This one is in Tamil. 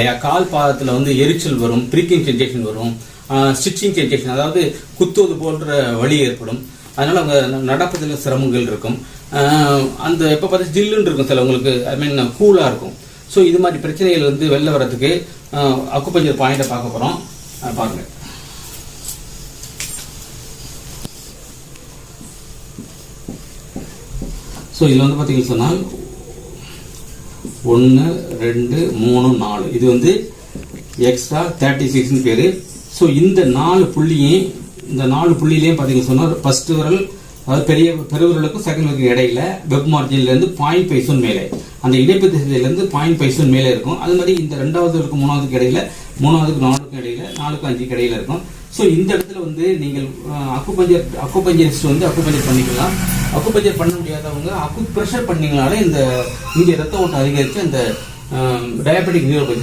இல்லையா கால் பாதத்தில் வந்து எரிச்சல் வரும் ப்ரீக்கிங் சென்சேஷன் வரும் ஸ்டிச்சிங் சென்சேஷன் அதாவது குத்துவது போன்ற வலி ஏற்படும். அதனால் அவங்க நடப்பதில் சிரமங்கள் இருக்கும். அந்த எப்போ பார்த்தா ஜில்லுன்னு இருக்கும் சிலவங்களுக்கு ஐ மீன் கூலாக இருக்கும். ஸோ இது மாதிரி பிரச்சனைகள் வந்து வெளில வர்றதுக்கு அக்குப்பஞ்சர் பாயிண்டை பார்க்க போகிறோம் பாருங்க. ஸோ இதில் வந்து பார்த்தீங்கன்னு சொன்னால் ஒன்று ரெண்டு மூணு நாலு. இது வந்து எக்ஸ்ட்ரா தேர்ட்டி சிக்ஸ்னு பேர். ஸோ இந்த நாலு புள்ளியும் இந்த நாலு புள்ளியிலையும் பார்த்தீங்கன்னு சொன்னால் ஃபஸ்ட்டு விரல் அதாவது பெரிய பெருவிரலுக்கும் செகண்ட் விரலுக்கு இடையில வெப் மார்ஜின்லேருந்து பாயிண்ட் பைசூன் மேலே. அந்த இணைப்பு திசையிலேருந்து பாயிண்ட் பைசூன் மேலே இருக்கும். அது மாதிரி இந்த ரெண்டாவதுக்கு மூணாவதுக்கு இடையில மூணாவதுக்கு நாலுக்கும் இடையில நாலுக்கு அஞ்சுக்கு இடையில இருக்கும். ஸோ இந்த இடத்துல வந்து நீங்கள் அக்குபஞ்சர் அக்குபஞ்சரிஸ்ட் வந்து அக்குபஞ்சர் பண்ணிக்கலாம். அக்குபஞ்சர் பண்ண முடியாதவங்க அக்கு ப்ரெஷர் பண்ணீங்கனாலே இந்த இங்கே ரத்த ஓட்டம் அதிகரித்து அந்த டயபெட்டிக் நியூரோபதி